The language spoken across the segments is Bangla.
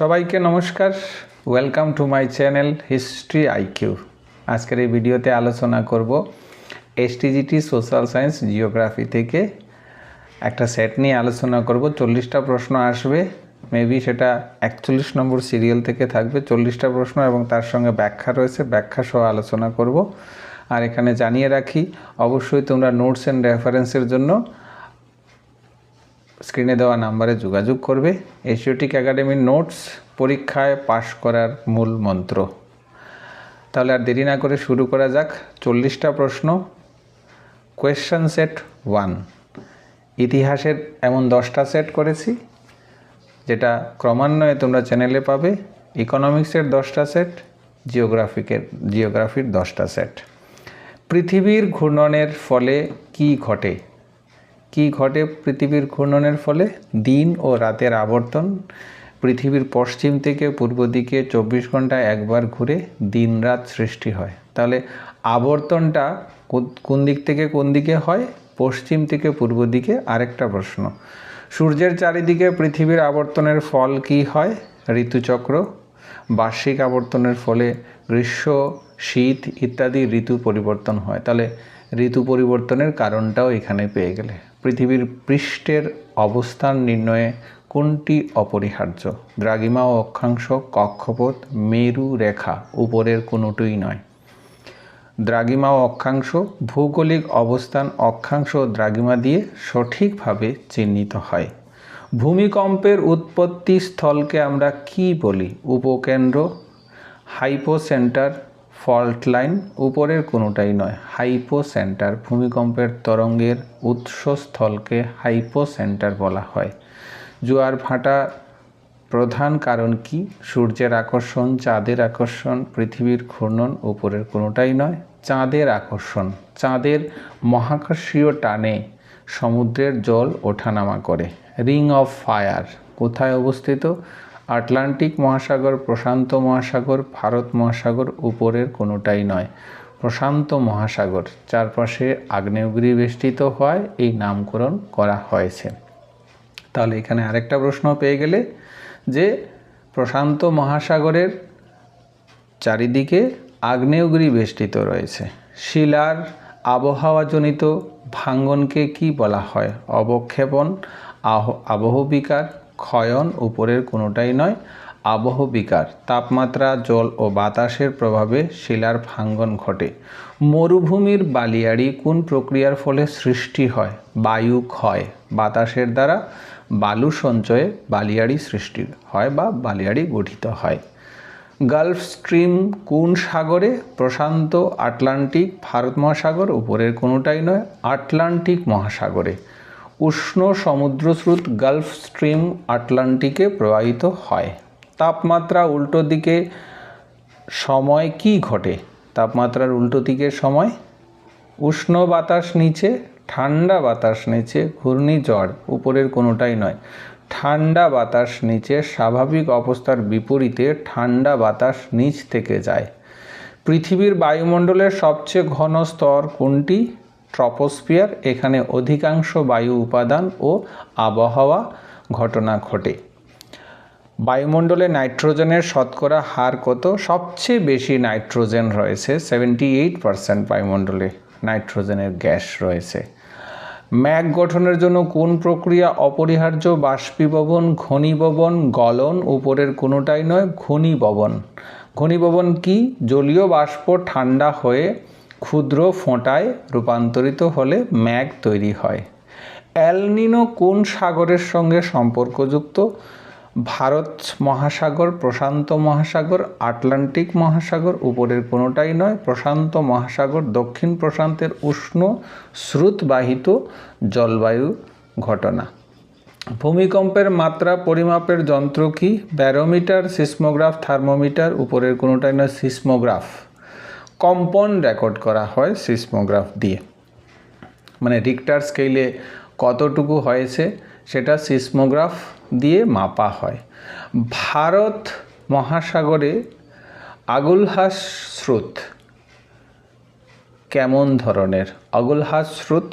সবাইকে নমস্কার। Welcome to my channel history IQ আজকের এই ভিডিওতে আলোচনা করব এসটিজিটি সোশ্যাল সায়েন্স জিওগ্রাফি থেকে একটা সেট নিয়ে আলোচনা করব। চল্লিশটা প্রশ্ন আসবে। মেবি সেটা একচল্লিশ নম্বর সিরিয়াল থেকে থাকবে। চল্লিশটা প্রশ্ন এবং তার সঙ্গে ব্যাখ্যা রয়েছে। ব্যাখ্যা সহ আলোচনা করব। আর এখানে জানিয়ে রাখি, অবশ্যই তোমরা নোটস অ্যান্ড রেফারেন্সের জন্য স্ক্রিনে দেওয়া নাম্বারে যোগাযোগ করবে। এশিওটিক একাডেমির নোটস পরীক্ষায় পাশ করার মূল মন্ত্র। তাহলে আর দেরি না করে শুরু করা যাক। চল্লিশটা প্রশ্ন। কোয়েশ্চেন সেট ওয়ান ইতিহাসের এমন দশটা সেট করেছি, যেটা ক্রমান্বয়ে তোমরা চ্যানেলে পাবে। ইকোনমিক্সের দশটা সেট জিওগ্রাফিকের জিওগ্রাফির দশটা সেট পৃথিবীর ঘূর্ণনের ফলে কি ঘটে? কি ঘটে পৃথিবীর ঘূর্ণনের ফলে? দিন ও রাতের আবর্তন। পৃথিবীর পশ্চিম থেকে পূর্ব দিকে চব্বিশ ঘন্টায় একবার ঘুরে দিন রাত সৃষ্টি হয়। তাহলে আবর্তনটা কোন দিক থেকে কোন দিকে হয়? পশ্চিম থেকে পূর্ব দিকে আরেকটা প্রশ্ন। সূর্যের চারিদিকে পৃথিবীর আবর্তনের ফল কি হয়? ঋতুচক্র, বার্ষিক আবর্তনের ফলে গ্রীষ্ম, শীত ইত্যাদি ঋতু পরিবর্তন হয়। তাহলে ঋতু পরিবর্তনের কারণটাও এখানে পেয়ে গেলে। পৃথিবীর পৃষ্ঠের অবস্থান নির্ণয়ে কোনটি অপরিহার্য? দ্রাঘিমা ও অক্ষাংশ, কক্ষপথ, মেরু রেখা, উপরের কোনোটিই নয়। দ্রাঘিমা ও অক্ষাংশ, ভৌগোলিক অবস্থান, অক্ষাংশ ও দ্রাঘিমা দিয়ে সঠিকভাবে চিহ্নিত হয়। ভূমিকম্পের উৎপত্তি স্থলকে আমরা কি বলি? উপকেন্দ্র হাইপো সেন্টার ফল্ট লাইন উপরের কোনোটাই নয়। হাইপো সেন্টার ভূমিকম্পের তরঙ্গের উৎসস্থলকে হাইপো সেন্টার বলা হয়। জোয়ার ভাটা প্রধান কারণ কি? সূর্যের আকর্ষণ, চাঁদের আকর্ষণ, পৃথিবীর ঘূর্ণন উপরের কোনোটাই নয়। চাঁদের আকর্ষণ, চাঁদের মহাকাশীয় টানে সমুদ্রের জল ওঠানামা করে। রিং অফ ফায়ার, কোথায় অবস্থিত? আটলান্টিক মহাসাগর, প্রশান্ত মহাসাগর, ভারত মহাসাগর উপরের কোনোটাই নয়। প্রশান্ত মহাসাগর, চারপাশে আগ্নেয়গিরি বেষ্টিত হয়, এই নামকরণ করা হয়েছে। তাহলে এখানে আরেকটা প্রশ্ন পেয়ে গেলে যে প্রশান্ত মহাসাগরের চারিদিকে আগ্নেয়গিরি বেষ্টিত রয়েছে। শিলার আবহাওয়াজনিত ভাঙ্গনকে কি বলা হয়? অবক্ষেপণ, আহ আবহবিকার ক্ষয়ন উপরের কোনোটাই নয়, আবহ বিকার, তাপমাত্রা, জল ও বাতাসের প্রভাবে শিলার ভাঙ্গন ঘটে। মরুভূমির বালিয়াড়ি কোন প্রক্রিয়ার ফলে সৃষ্টি হয়? বায়ু ক্ষয়, বাতাসের দ্বারা বালু সঞ্চয়ে বালিয়াড়ি সৃষ্টি হয় বা বালিয়াড়ি গঠিত হয়। গালফ স্ট্রিম কোন সাগরে? প্রশান্ত আটলান্টিক, ভারত মহাসাগর, উপরের কোনোটাই নয়, আটলান্টিক মহাসাগরে। উষ্ণ সমুদ্র স্রোত গালফ স্ট্রিম আটলান্টিকে প্রবাহিত হয়। তাপমাত্রা উল্টো দিকে সময় কি ঘটে? তাপমাত্রার উল্টো দিকের সময় উষ্ণ বাতাস নিচে, ঠান্ডা বাতাস নিচে ঘূর্ণিঝড় উপরের কোনোটাই নয়। ঠান্ডা বাতাস নিচে স্বাভাবিক অবস্থার বিপরীতে ঠান্ডা বাতাস নিচ থেকে যায়। পৃথিবীর বায়ুমণ্ডলের সবচেয়ে ঘন স্তর কোনটি? ট্রপোস্ফিয়ার, এখানে অধিকাংশ বায়ু উপাদান ও আবহাওয়া ঘটনা ঘটে। বায়ুমণ্ডলে নাইট্রোজেনের শতকরা হার কত? সবচেয়ে বেশি নাইট্রোজেন রয়েছে সেভেন্টি এইট পারসেন্ট বায়ুমণ্ডলে নাইট্রোজেনের গ্যাস রয়েছে। ম্যাগ গঠনের জন্য কোন প্রক্রিয়া অপরিহার্য? বাষ্পীভবন, ঘনীভবন, গলন, উপরের কোনোটাই নয়, ঘনীভবন। ঘনীভবন কি? জলীয় বাষ্প ঠান্ডা হয়ে ক্ষুদ্র ফোঁটায় রূপান্তরিত হলে ম্যাগ তৈরি হয়। অ্যালনিনো কোন সাগরের সঙ্গে সম্পর্কযুক্ত? ভারত মহাসাগর, প্রশান্ত মহাসাগর, আটলান্টিক মহাসাগর, উপরের কোনোটাই নয়, প্রশান্ত মহাসাগর, দক্ষিণ প্রশান্তের উষ্ণ, স্রোতবাহিত জলবায়ু ঘটনা। ভূমিকম্পের মাত্রা, পরিমাপের যন্ত্র কি? ব্যারোমিটার, সিসমোগ্রাফ, থার্মোমিটার, উপরের কোনোটাই নয়, সিসমোগ্রাফ। কম্পন রেকর্ড করা হয় সিসমোগ্রাফ দিয়ে। মানে রিক্টার স্কেলে কতটুকু হয়েছে সেটা সিসমোগ্রাফ দিয়ে মাপা হয়। ভারত মহাসাগরে আগুলহাস স্রোত কেমন ধরনের? অগুলহাস স্রোত,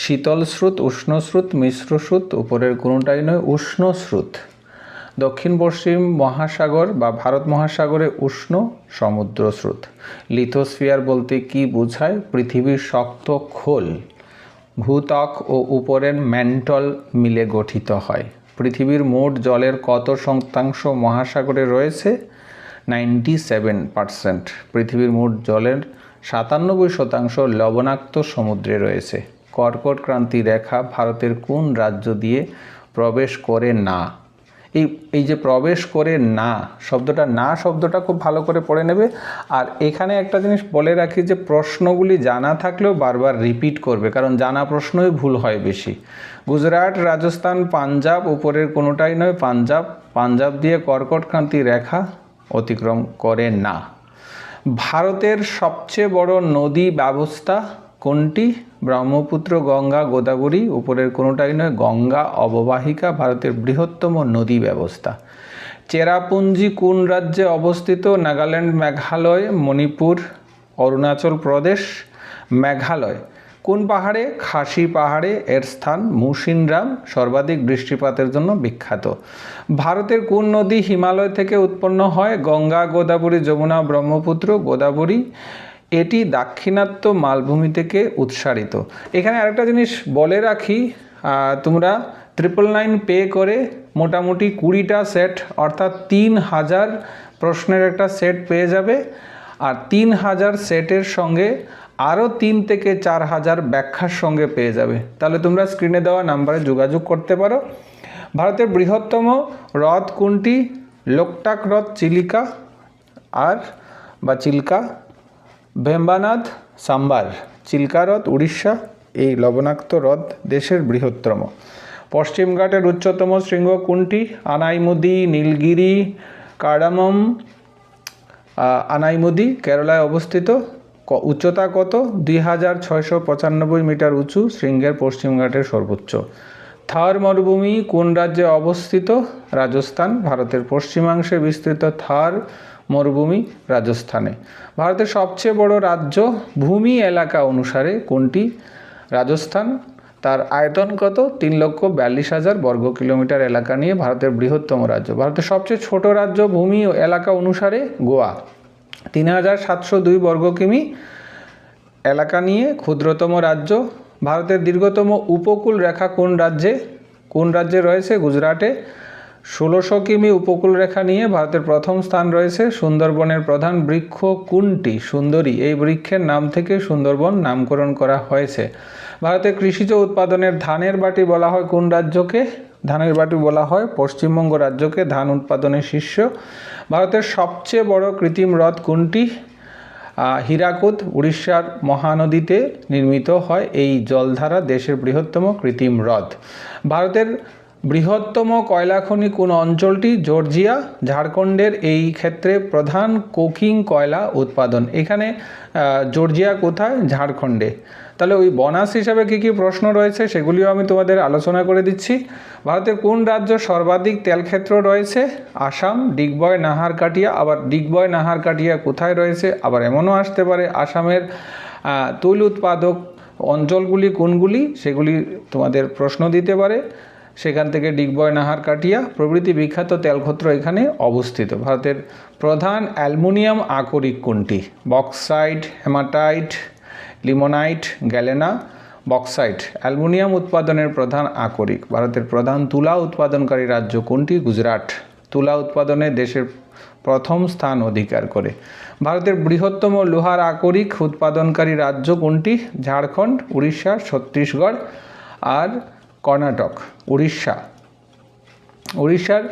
শীতল স্রোত, উষ্ণ স্রোত, মিশ্র স্রোত, উপরের কোনোটাই নয়, উষ্ণ স্রোত। দক্ষিণ পশ্চিম মহাসাগর বা ভারত মহাসাগরে উষ্ণ সমুদ্র স্রোত লিথোস্ফিয়ার বলতে কি বোঝায়? পৃথিবীর শক্ত খোল। ভূত্বক ও উপরের ম্যান্টল মিলে গঠিত হয়। পৃথিবীর মোট জলের কত শতাংশ মহাসাগরে রয়েছে? Ninety seven percent. পৃথিবীর মোট জলের সাতানব্বই শতাংশ লবণাক্ত সমুদ্রে রয়েছে। কর্কট ক্রান্তি রেখা ভারতের কোন রাজ্য দিয়ে প্রবেশ করে না? এই এই যে প্রবেশ করে না, শব্দটা না শব্দটা খুব ভালো করে পড়ে নেবে। আর এখানে একটা জিনিস বলে রাখি যে, প্রশ্নগুলি জানা থাকলেও বারবার রিপিট করবে, কারণ জানা প্রশ্নই ভুল হয় বেশি। গুজরাট, রাজস্থান, পাঞ্জাব, উপরের কোনোটাই নয়। পাঞ্জাব পাঞ্জাব দিয়ে কর্কটক্রান্তি রেখা অতিক্রম করে না। ভারতের সবচেয়ে বড় নদী ব্যবস্থা কোনটি? ব্রহ্মপুত্র, গঙ্গা, গোদাবরী, উপরের কোনোটাই নয়, গঙ্গা, অববাহিকা, ভারতের বৃহত্তম নদী ব্যবস্থা। চেরাপুঞ্জি কোন রাজ্যে অবস্থিত? নাগাল্যান্ড, মেঘালয়, মণিপুর, অরুণাচল প্রদেশ, মেঘালয়। কোন পাহাড়ে? খাসি পাহাড়ে, এর স্থান মুসিনরাম সর্বাধিক বৃষ্টিপাতের জন্য বিখ্যাত। ভারতের কোন নদী হিমালয় থেকে উৎপন্ন হয়? গঙ্গা, গোদাবরী, যমুনা, ব্রহ্মপুত্র, গোদাবরী এটি দাক্ষিণাত্য মালভূমি থেকে উৎসারিত। এখানে আরেকটা জিনিস বলে রাখি তোমরা ট্রিপল নাইন পে করে মোটামুটি কুড়িটা সেট অর্থাৎ তিন হাজার প্রশ্নের একটা সেট পেয়ে যাবে। আর তিন হাজার সেটের সঙ্গে আরও তিন থেকে চার হাজার ব্যাখ্যার সঙ্গে পেয়ে যাবে। তাহলে তোমরা স্ক্রিনে দেওয়া নাম্বারে যোগাযোগ করতে পারো। ভারতের বৃহত্তম হ্রদ কোনটি? লোকটাক হ্রদ, চিলিকা আর বা চিল্কা। ভেম্বানাথ সাম্বার চিল্কা হ্রদ উড়িষ্যা এই লবণাক্ত হ্রদ দেশের বৃহত্তম। পশ্চিমঘাটের উচ্চতম শৃঙ্গ কোনটি? আনাইমুদি নীলগিরি কার্ডামম আহ, আনাইমুদি কেরালায় অবস্থিত। উচ্চতা কত? দুই হাজার ছয়শো পঁচানব্বই মিটার উঁচু শৃঙ্গের পশ্চিমঘাটের সর্বোচ্চ। থার মরুভূমি কোন রাজ্যে অবস্থিত? রাজস্থান, ভারতের পশ্চিমাংশে বিস্তৃত থার মরুভূমি রাজস্থানে। ভারতের সবচেয়ে বড় রাজ্য ভূমি এলাকা অনুসারে কোনটি? রাজস্থান, তার আয়তন কত? তিন লক্ষ বিয়াল্লিশ হাজার বর্গ কিলোমিটার এলাকা নিয়ে ভারতের বৃহত্তম রাজ্য। ভারতের সবচেয়ে ছোট রাজ্য ভূমি এলাকা অনুসারে গোয়া। তিন হাজার সাতশো দুই বর্গ কিমি এলাকা নিয়ে ক্ষুদ্রতম রাজ্য ভারতের দীর্ঘতম উপকূল রেখা কোন রাজ্যে? কোন রাজ্যে রয়েছে? গুজরাটে। ষোলোশো কিমি উপকূল রেখা নিয়ে ভারতের প্রথম স্থান রয়েছে সুন্দরবনের প্রধান বৃক্ষ কোনটি? সুন্দরী। এই বৃক্ষের নাম থেকে সুন্দরবন নামকরণ করা হয়েছে। ভারতের কৃষিজ উৎপাদনের ধানের বাটি বলা হয় কোন রাজ্যকে? ধানের বাটি বলা হয় পশ্চিমবঙ্গ রাজ্যকে। ধান উৎপাদনের শীর্ষ। ভারতের সবচেয়ে বড় কৃত্রিম হ্রদ কোনটি? হীরাকুদ উড়িষ্যার মহানদীতে নির্মিত হয় এই জলধারা দেশের বৃহত্তম কৃত্রিম হ্রদ। ভারতের বৃহত্তম কয়লা খনি কোন অঞ্চলটি? জর্জিয়া, ঝাড়খণ্ডের এই ক্ষেত্রে প্রধান কোকিং কয়লা উৎপাদন। এখানে জর্জিয়া কোথায়? ঝাড়খণ্ডে। তাহলে ওই বনাস হিসাবে কী কী প্রশ্ন রয়েছে সেগুলিও আমি তোমাদের আলোচনা করে দিচ্ছি। ভারতের কোন রাজ্য সর্বাধিক তেলক্ষেত্র রয়েছে? আসাম, ডিগবয়, নাহারকাটিয়া। আবার ডিগবয়, নাহারকাটিয়া কোথায় রয়েছে? আবার এমনও আসতে পারে, আসামের তৈল উৎপাদক অঞ্চলগুলি কোনগুলি? সেগুলি তোমাদের প্রশ্ন দিতে পারে। সেখান থেকে ডিগবয় নাহার কাটিয়া প্রভৃতি বিখ্যাত তেলক্ষেত্র এখানে অবস্থিত। ভারতের প্রধান অ্যালুমিনিয়াম আকরিক কোনটি? Bauxite, haematite, limonite, galena, bauxite. Aluminium উৎপাদনের প্রধান আকরিক। ভারতের প্রধান তুলা উৎপাদনকারী রাজ্য কোনটি? গুজরাট। তুলা উৎপাদনে দেশের প্রথম স্থান অধিকার করে। ভারতের বৃহত্তম লোহার আকরিক উৎপাদনকারী রাজ্য কোনটি? ঝাড়খণ্ড, উড়িষ্যা, ছত্তিশগড়। আর কর্ণাটক, উড়িষ্যা। উড়িষ্যার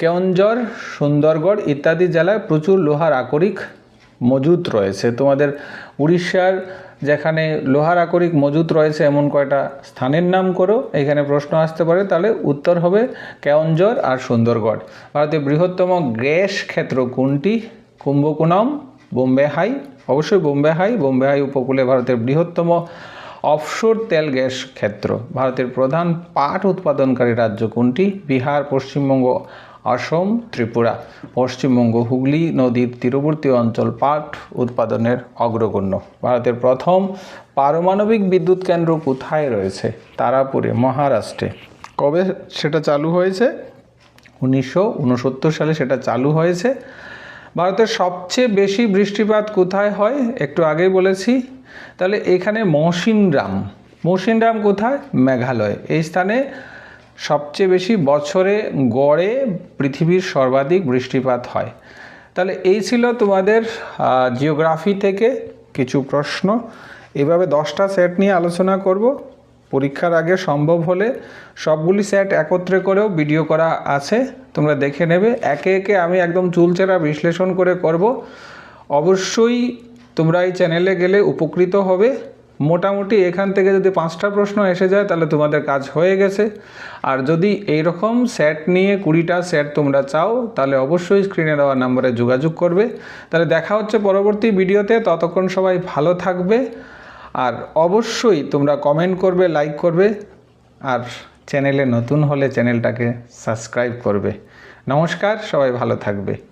কেওনঝর, সুন্দরগড় ইত্যাদি জেলায় প্রচুর লোহার আকরিক মজুত রয়েছে। তোমাদের উড়িষ্যার যেখানে লোহার আকরিক মজুত রয়েছে এমন কয়টা স্থানের নাম করো, এখানে প্রশ্ন আসতে পারে। তাহলে উত্তর হবে কেওনঝর আর সুন্দরগড়। ভারতের বৃহত্তম গ্যাস ক্ষেত্র কোনটি? কুম্ভকোণম বোম্বে হাই অবশ্যই বোম্বে হাই বোম্বে হাই উপকূলে ভারতের বৃহত্তম অফশোর তেল গ্যাস ক্ষেত্র। ভারতের প্রধান পাট উৎপাদনকারী রাজ্য কোনটি? বিহার, পশ্চিমবঙ্গ, অসম, ত্রিপুরা। পশ্চিমবঙ্গ, হুগলি, নদীর তীরবর্তী অঞ্চল পাট উৎপাদনের অগ্রগণ্য। ভারতের প্রথম পারমাণবিক বিদ্যুৎ কেন্দ্র কোথায় রয়েছে? তারাপুরে, মহারাষ্ট্রে। কবে সেটা চালু হয়েছে? উনিশশো উনসত্তর সালে সেটা চালু হয়েছে। ভারতের সবচেয়ে বেশি বৃষ্টিপাত কোথায় হয়? একটু আগেই বলেছি তাহলে এখানে মৌসিনরাম মৌসিনরাম কোথায়? মেঘালয়। এই স্থানে সবচেয়ে বেশি বছরে গড়ে পৃথিবীর সর্বাধিক বৃষ্টিপাত হয়। তাহলে এই ছিল তোমাদের জিওগ্রাফি থেকে কিছু প্রশ্ন। এভাবে দশটা সেট নিয়ে আলোচনা করব। পরীক্ষার আগে সম্ভব হলে সবগুলি সেট একত্রে করেও ভিডিও করা আছে। তোমরা দেখে নেবে। একে একে আমি একদম চুলচেরা বিশ্লেষণ করে করব। অবশ্যই তোমরা এই চ্যানেলে গেলে উপকৃত হবে। মোটামুটি এখান থেকে যদি পাঁচটা প্রশ্ন এসে যায়, তাহলে তোমাদের কাজ হয়ে গেছে। আর যদি এইরকম সেট নিয়ে কুড়িটা সেট তোমরা চাও, তাহলে অবশ্যই স্ক্রিনে দেওয়া নাম্বারে যোগাযোগ করবে। তাহলে দেখা হচ্ছে পরবর্তী ভিডিওতে। ততক্ষণ সবাই ভালো থাকবে। আর অবশ্যই তোমরা কমেন্ট করবে লাইক করবে। আর চ্যানেলে নতুন হলে চ্যানেলটাকে সাবস্ক্রাইব করবে। নমস্কার, সবাই ভালো থাকবে।